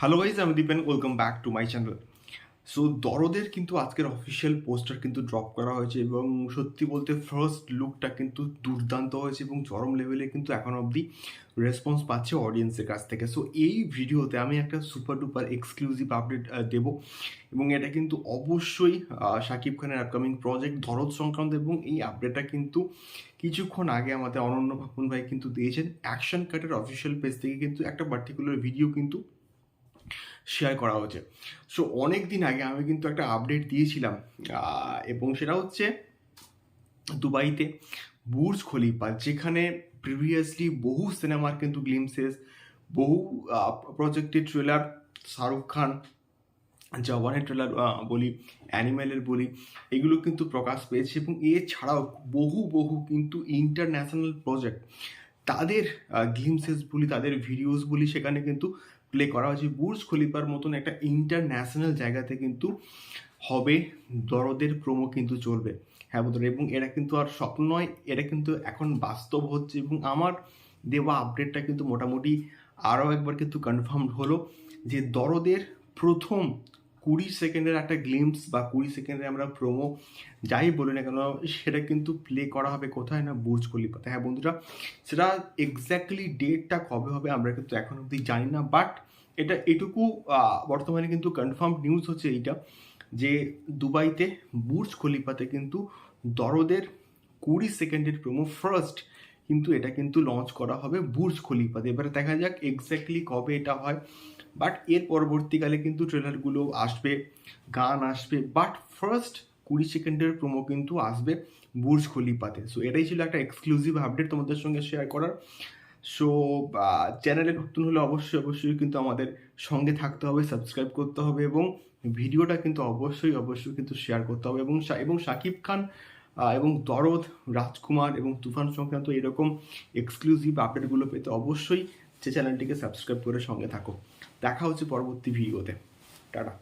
Hello guys আমি Dipen welcome back to my channel so দরদের কিন্তু আজকের অফিসিয়াল পোস্টার কিন্তু ড্রপ করা হয়েছে এবং সত্যি বলতে ফার্স্ট লুকটা কিন্তু দুর্দান্ত হয়েছে এবং চরম লেভেলে কিন্তু এখন অবধি রেসপন্স পাচ্ছে অডিয়েন্সের কাছ থেকে। সো এই ভিডিওতে আমি একটা সুপার ডুপার এক্সক্লুসিভ আপডেট দেব এবং এটা কিন্তু অবশ্যই শাকিব খানের আপকামিং প্রজেক্ট দরদ সংক্রান্ত এবং এই আপডেটটা কিন্তু কিছুক্ষণ আগে আমাদের অনন্য ভাবন ভাই কিন্তু দিয়েছেন। অ্যাকশন কাটের অফিসিয়াল পেজ থেকে কিন্তু একটা পার্টিকুলার ভিডিও কিন্তু শেয়ার করা হয়েছে। সো অনেক দিন আগে আমি কিন্তু একটা আপডেট দিয়েছিলাম এবং সেটা হচ্ছে দুবাইতে বুর্জ খলিফা, যেখানে প্রিভিয়াসলি বহু সিনেমার কিন্তু গ্লিমসেস বহু প্রজেক্টের ট্রেলার শাহরুখ খান, জওয়ানের ট্রেলার বলি অ্যানিম্যালের বলি, এগুলো কিন্তু প্রকাশ পেয়েছে এবং এছাড়াও বহু বহু কিন্তু ইন্টারন্যাশনাল প্রজেক্ট তাদের গ্লিমসেস বলি, তাদের ভিডিওস বলি, সেখানে কিন্তু প্লে করা হয়েছে। বুর্জ খলিফার মতন একটা ইন্টারন্যাশনাল জায়গাতে কিন্তু হবে, দরদের প্রোমো কিন্তু চলবে। হ্যাঁ বন্ধুরা, এবং এটা কিন্তু আর স্বপ্ন নয় এটা কিন্তু এখন বাস্তব হচ্ছে এবং আমার দেওয়া আপডেটটা কিন্তু মোটামুটি আরও একবার কিন্তু কনফার্ম হলো যে দরদের প্রথম কুড়ি সেকেন্ডের একটা গ্লিমস বা কুড়ি সেকেন্ডের আমরা প্রোমো যাই বলি না কেন, সেটা কিন্তু প্লে করা হবে কোথায় না বুর্জ খলিফাতে হ্যাঁ বন্ধুরা, সেটা এক্স্যাক্টলি ডেটটা কবে হবে আমরা কিন্তু এখন অবধি জানি না বাট এটা এটুকু বর্তমানে কিন্তু কনফার্ম নিউজ হচ্ছে এইটা যে দুবাইতে বুর্জ খলিফাতে কিন্তু দরদের কুড়ি সেকেন্ডের প্রোমো ফার্স্ট কিন্তু এটা কিন্তু লঞ্চ করা হবে বুর্জ খলিফাতে এবারে দেখা যাক এক্স্যাক্টলি কবে এটা হয়। বাট এর পরবর্তীকালে কিন্তু ট্রেলারগুলো আসবে, গান আসবে বাট ফার্স্ট কুড়ি সেকেন্ডের প্রোমো কিন্তু আসবে বুর্জ খলিফাতে। সো এটাই ছিল একটা এক্সক্লুসিভ আপডেট তোমাদের সঙ্গে শেয়ার করার। সো চ্যানেলে নতুন হলে অবশ্যই অবশ্যই কিন্তু আমাদের সঙ্গে থাকতে হবে সাবস্ক্রাইব করতে হবে এবং ভিডিওটা কিন্তু অবশ্যই অবশ্যই কিন্তু শেয়ার করতে হবে। এবং এবং শাকিব খান এবং দরদ, রাজকুমার এবং তুফান সংক্রান্ত এরকম এক্সক্লুসিভ আপডেটগুলো পেতে অবশ্যই যে চ্যানেলটিকে সাবস্ক্রাইব করে সঙ্গে থাকো। দেখা হচ্ছে পরবর্তী ভিডিওতে টাটা।